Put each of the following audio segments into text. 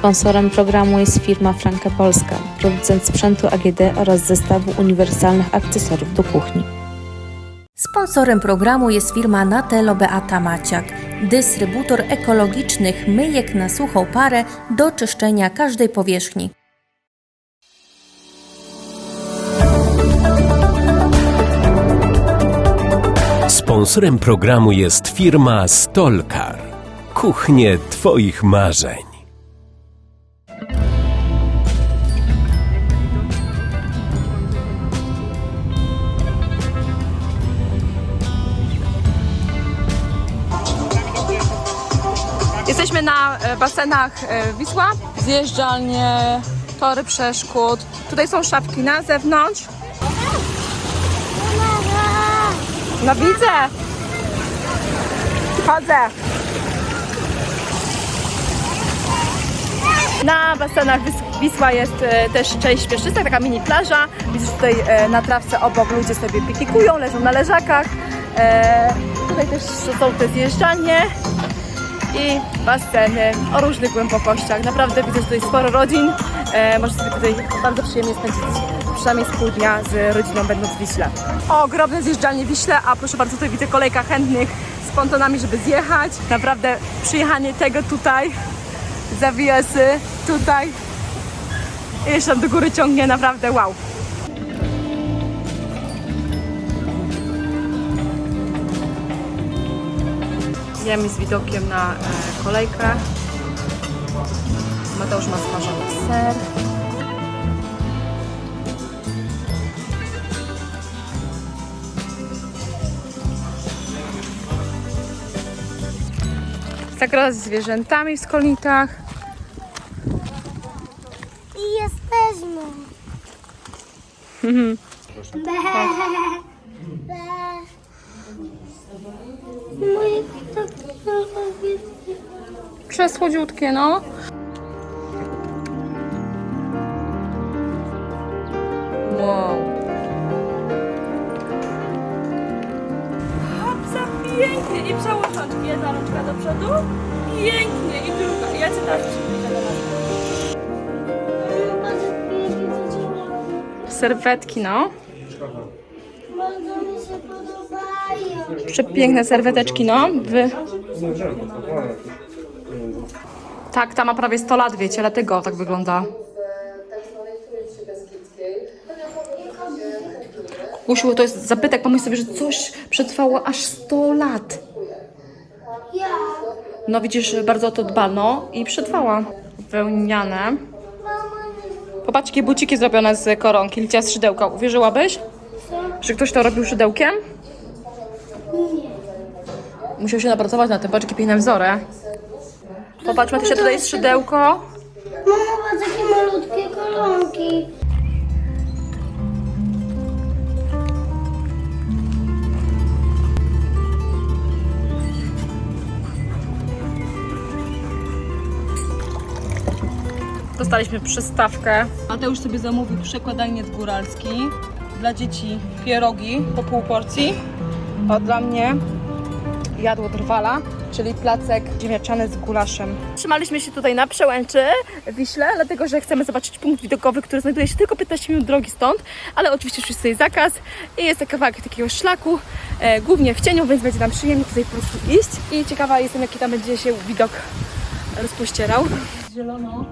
Sponsorem programu jest firma Franke Polska, producent sprzętu AGD oraz zestawu uniwersalnych akcesoriów do kuchni. Sponsorem programu jest firma Natelo Beata Maciak, dystrybutor ekologicznych myjek na suchą parę do czyszczenia każdej powierzchni. Sponsorem programu jest firma Stolkar. Kuchnie Twoich marzeń. Jesteśmy na e, basenach e, Wisła, zjeżdżalnie, tory przeszkód. Tutaj są szafki na zewnątrz. No widzę. Chodzę. Na basenach Wis- Wisła jest e, też część pieszczystek, taka mini plaża. Widzisz tutaj e, na trawce obok ludzie sobie piknikują, leżą na leżakach. E, tutaj też są te zjeżdżalnie i baseny o różnych głębokościach. Naprawdę widzę, że tutaj sporo rodzin. E, możesz sobie tutaj bardzo przyjemnie spędzić przynajmniej z pół dnia z rodziną będąc w Wiśle. Ogromne zjeżdżalnie Wiśle, a proszę bardzo, tutaj widzę kolejka chętnych z pontonami, żeby zjechać. Naprawdę przyjechanie tego tutaj, zawijasy tutaj i jeszcze do góry ciągnie, naprawdę wow. Jemy z widokiem na e, kolejkę. Mateusz ma smażony ser. Zagroda ze zwierzętami w skolnitach. I jesteśmy. Be. Be. Moje takie Przesłodziutkie, no. Wow. Hopsa, pięknie. I przełączonki. Jedna rączka do przodu. Pięknie. I druga. Ja cię nas. Serwetki, no. Przepiękne serweteczki, no. Wy... Tak, ta ma prawie 100 lat, wiecie, dlatego tak wygląda. Kusiu, to jest zabytek, pomyśl sobie, że coś przetrwało aż 100 lat. No widzisz, bardzo o to dbano i przetrwała. Wełniane. Popatrz, jakie buciki zrobione z koronki, licia z szydełka. Uwierzyłabyś, że ktoś to robił szydełkiem? Musiał się napracować na tym, patrz, jakie piękne wzory. Popatrz, Matysia, tutaj jest szydełko. Mama ma takie malutkie kolonki. Dostaliśmy przystawkę. Mateusz sobie zamówił przekładaniec góralski. Dla dzieci pierogi po pół porcji. A dla mnie jadło drwala, czyli placek ziemniaczany z gulaszem. Trzymaliśmy się tutaj na Przełęczy w Wiśle, dlatego że chcemy zobaczyć punkt widokowy, który znajduje się tylko 15 minut drogi stąd, ale oczywiście już jest tutaj zakaz i jest to kawałek takiego szlaku, e, głównie w cieniu, więc będzie nam przyjemnie tutaj po prostu iść. I ciekawa jestem, jaki tam będzie się widok rozpościerał. Zielono.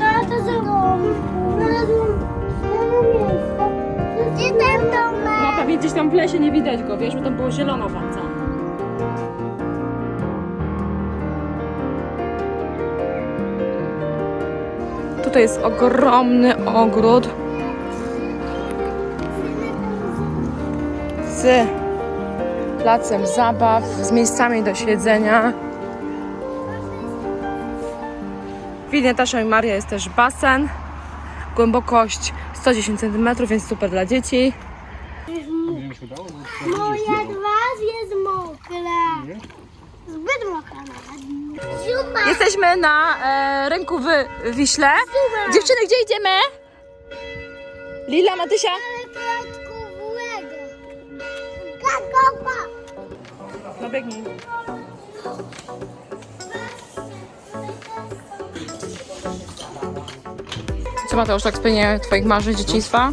Ja to Gdzie ten No domek? pewnie gdzieś tam w lesie nie widać go, wiesz, bo tam było zielono bardzo. Tutaj jest ogromny ogród z placem zabaw, z miejscami do siedzenia. W Wilnie Tasza i Maria jest też basen. Głębokość 110 cm, więc super dla dzieci. Moja twarz jest mokra. Zbyt nawet. Zuma. Jesteśmy na e, rynku w Wiśle. Dziewczyny, gdzie idziemy? Lila, Matysia? No biegnij. Mateusz, tak spełnienie Twoich marzeń dzieciństwa?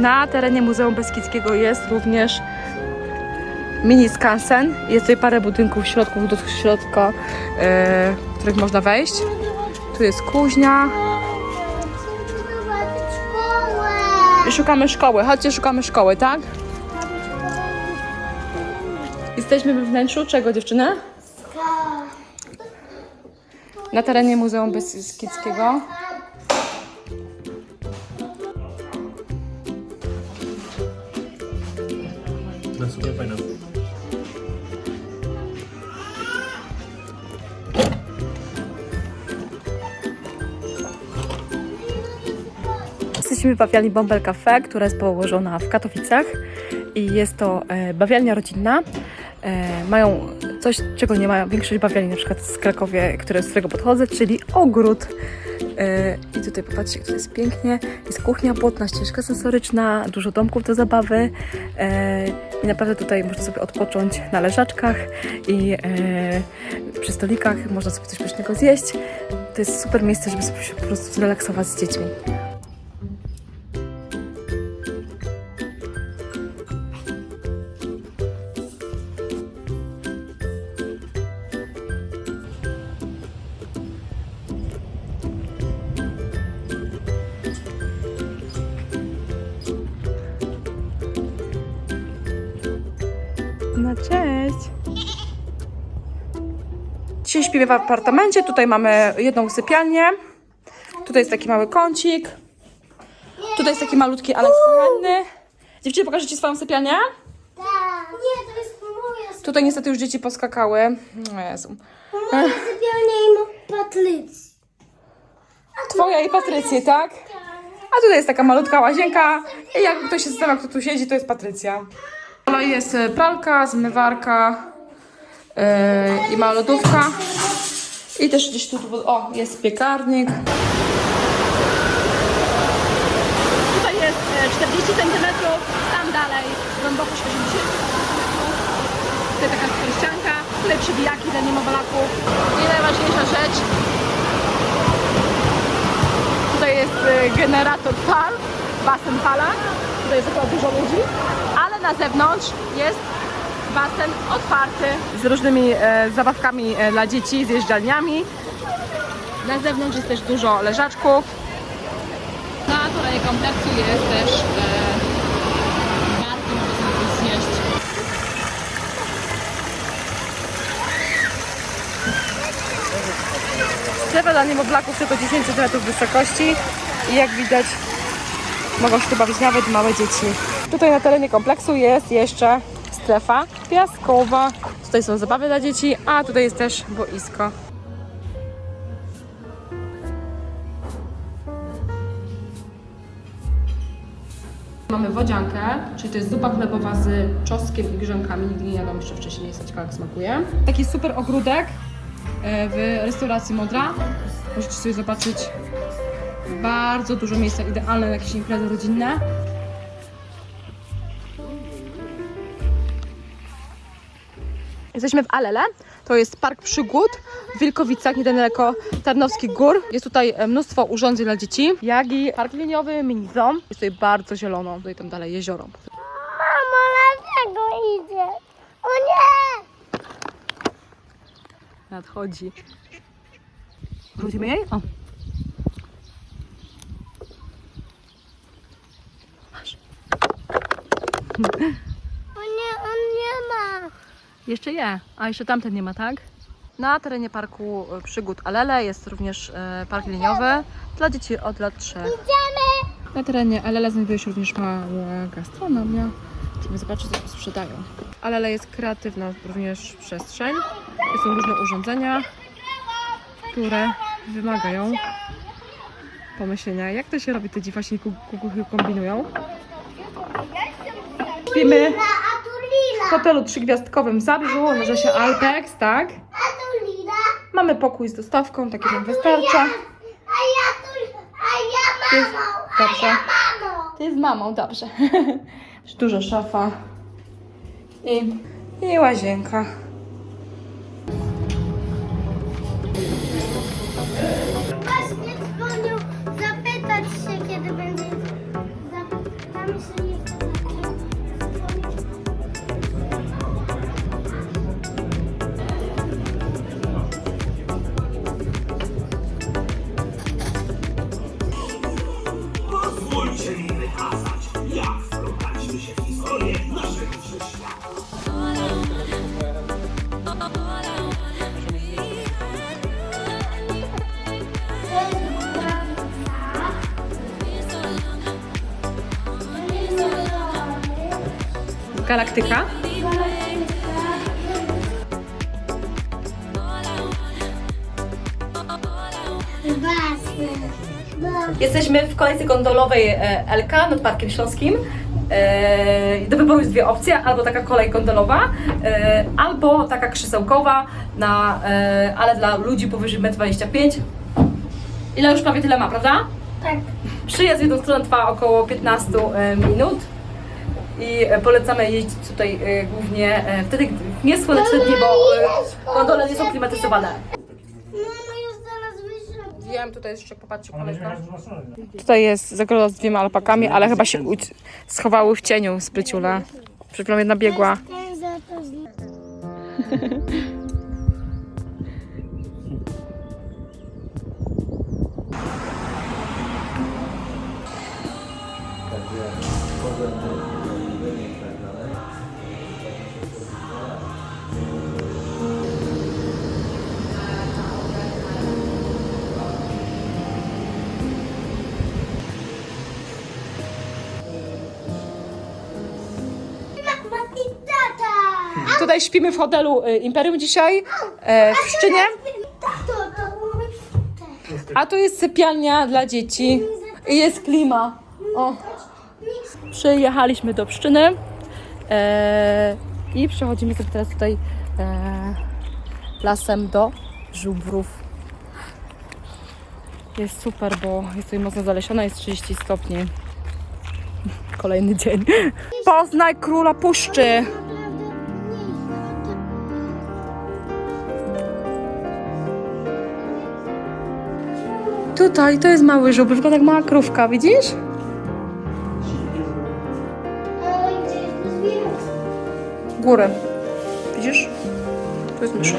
Na terenie Muzeum Beskidzkiego jest również mini skansen. Jest tutaj parę budynków w środku, do środka, e, w których można wejść. Tu jest kuźnia. I szukamy szkoły. Chodźcie, szukamy szkoły, tak? Jesteśmy we wnętrzu czego, dziewczyny? Na terenie Muzeum Beskidzkiego. Jesteśmy w bawialni Bąbel Cafe, która jest położona w Katowicach i jest to e, bawialnia rodzinna. E, mają coś, czego nie mają większość bawialni, na przykład w Krakowie, które, z którego podchodzę, czyli ogród. E, I tutaj popatrzcie, jak to jest pięknie. Jest kuchnia, płotna ścieżka sensoryczna, dużo domków do zabawy e, i naprawdę tutaj można sobie odpocząć na leżaczkach i e, przy stolikach można sobie coś pysznego zjeść. To jest super miejsce, żeby sobie się po prostu zrelaksować z dziećmi. Cześć. Dzisiaj śpimy w apartamencie. Tutaj mamy jedną sypialnię. Tutaj jest taki mały kącik. Tutaj jest taki malutki Aleks kuchenny. Dziewczyny, pokażę Ci swoją sypialnię? Tak. Nie, to jest moja Tutaj niestety już dzieci poskakały. O Jezu. Moja sypialnia i ma Patrycji. Twoja i Patrycji, tak? A tutaj jest taka malutka łazienka. I jak ktoś się zastanawia, kto tu siedzi, to jest Patrycja. No jest e, pralka, zmywarka yy, i mała lodówka. I też gdzieś tu, tu, o, jest piekarnik. Tutaj jest e, 40 cm, tam dalej głębokość 80 cm. Tutaj taka ścianka, tutaj przybijaki dla niemowlaków. I najważniejsza rzecz, Tutaj jest generator fal, basen fala. Tutaj jest akurat dużo ludzi, na zewnątrz jest basen otwarty z różnymi e, zabawkami e, dla dzieci, z jeżdżalniami. Na zewnątrz jest też dużo leżaczków. Na terenie kompleksu jest też e, barki, można coś zjeść. Strefa dla niemowlaków tylko 10 cm wysokości i jak widać mogą się tu bawić nawet małe dzieci. Tutaj na terenie kompleksu jest jeszcze strefa piaskowa. Tutaj są zabawy dla dzieci, a tutaj jest też boisko. Mamy wodziankę, czyli to jest zupa chlebowa z czosnkiem i grzonkami. Nigdy nie jadłam jeszcze wcześniej, nie jestem ciekawa jak smakuje. Taki super ogródek e, w restauracji Modra. Możecie sobie zobaczyć bardzo dużo miejsca idealne na jakieś imprezy rodzinne. Jesteśmy w Alele. To jest park przygód w Wilkowicach, niedaleko Tarnowskich Gór. Jest tutaj e, mnóstwo urządzeń dla dzieci, jak i park liniowy, mini zoo. Jest tutaj bardzo zielono. Tutaj tam dalej jezioro. Mamo, dlaczego idzie? O nie! Nadchodzi. Wrócimy jej? O. O nie, on nie ma. Jeszcze je, a jeszcze tamten nie ma, tak? Na terenie parku e, przygód Alele jest również e, park liniowy dla dzieci od lat 3. Idziemy. Na terenie Alele znajduje się również mała gastronomia. Musimy zobaczyć, co tu sprzedają. Alele jest kreatywna również przestrzeń. To są różne urządzenia, które wymagają pomyślenia, jak to się robi, te dziwaśnie kukuchy kombinują. Śpimy. W hotelu trzygwiazdkowym Zabrzu, nazywa się Alpex, tak? A. Mamy pokój z dostawką, taki nam wystarcza. A ja tu, a ja mamą. dobrze. Mamo. Ty z mamą, dobrze. Duża szafa i, i łazienka. Galaktyka. Jesteśmy w kolejce gondolowej e, LK nad Parkiem Śląskim. E, Do wyboru jest dwie opcje, albo taka kolej gondolowa, e, albo taka krzesełkowa, na, ale dla ludzi powyżej 1,25 m. Ile już prawie tyle ma, prawda? Tak. Przyjazd w jedną stronę trwa około 15 e, minut i e, polecamy jeździć tutaj e, głównie e, wtedy, gdy w niesłoneczne dni, bo gondole nie są klimatyzowane. Wiem, tutaj jeszcze popatrzcie z strony. Tutaj jest zagroda z dwiema alpakami, ale chyba się schowały w cieniu spryciule. Przed chwilą jedna biegła. śpimy w hotelu y, Imperium dzisiaj, e, w Pszczynie. Tato, to. A tu jest sypialnia dla dzieci. I jest klima. O. Przyjechaliśmy do Pszczyny e, i przechodzimy sobie teraz tutaj e, lasem do żubrów. Jest super, bo jest tutaj mocno zalesiona, jest 30 stopni. Kolejny dzień. Poznaj króla puszczy. Tutaj to jest mały żubr, wygląda jak mała krówka, widzisz? Ale gdzie jest? Górę. Widzisz? To jest myszą.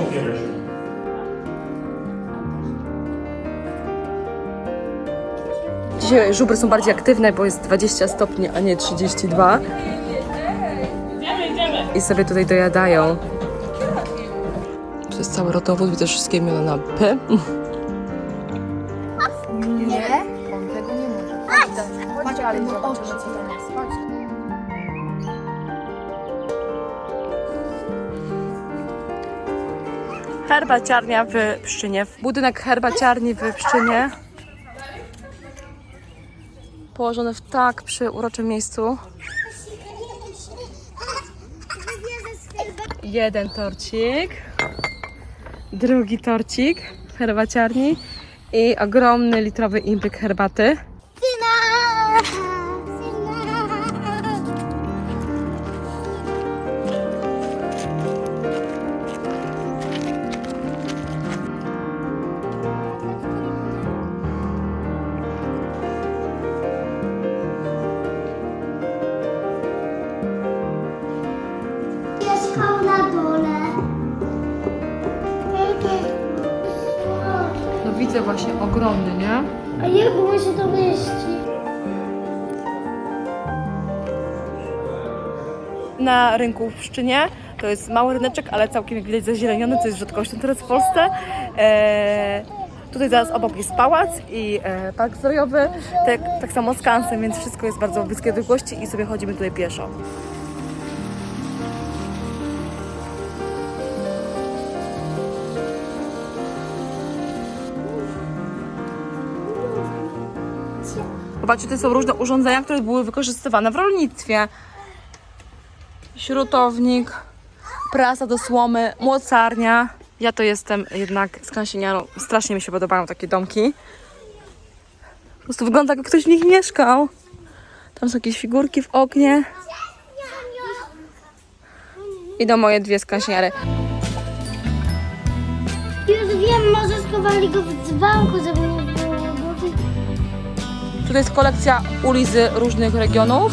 Dzisiaj żubry są bardziej aktywne, bo jest 20 stopni, a nie 32. I sobie tutaj dojadają. To jest cały rodowód, widzę wszystkie imiona na P. Herbaciarnia w Pszczynie. Budynek herbaciarni w Pszczynie. Położony w tak przyuroczym miejscu. Jeden torcik. Drugi torcik w herbaciarni. I ogromny litrowy imbryk herbaty. Właśnie, ogromny, nie? A jak mu się to mieści? na rynku w Pszczynie. To jest mały ryneczek, ale całkiem jak widać zazieleniony, co jest rzadkością teraz w Polsce. E, tutaj zaraz obok jest pałac i e, park zdrojowy, tak, tak samo skansen, więc wszystko jest bardzo bliskie do gości i sobie chodzimy tutaj pieszo. Zobaczcie, to są różne urządzenia, które były wykorzystywane w rolnictwie. Śrutownik, prasa do słomy, mocarnia. Ja to jestem jednak skansieniarą. Strasznie mi się podobają takie domki. Po prostu wygląda jakby ktoś w nich mieszkał. Tam są jakieś figurki w oknie. Idą moje dwie skansieniary. Już wiem, może schowali go w dzwonku, żeby. Tutaj jest kolekcja ulizy różnych regionów.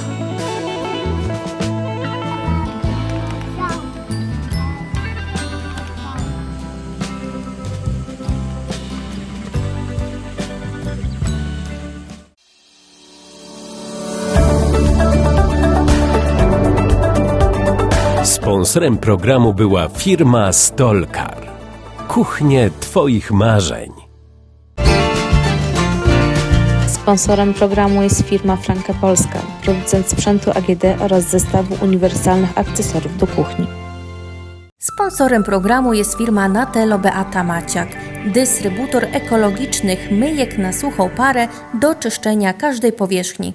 Sponsorem programu była firma Stolkar. Kuchnie Twoich marzeń. Sponsorem programu jest firma Franke Polska, producent sprzętu AGD oraz zestawu uniwersalnych akcesoriów do kuchni. Sponsorem programu jest firma Natelo Beata Maciak, dystrybutor ekologicznych myjek na suchą parę do czyszczenia każdej powierzchni.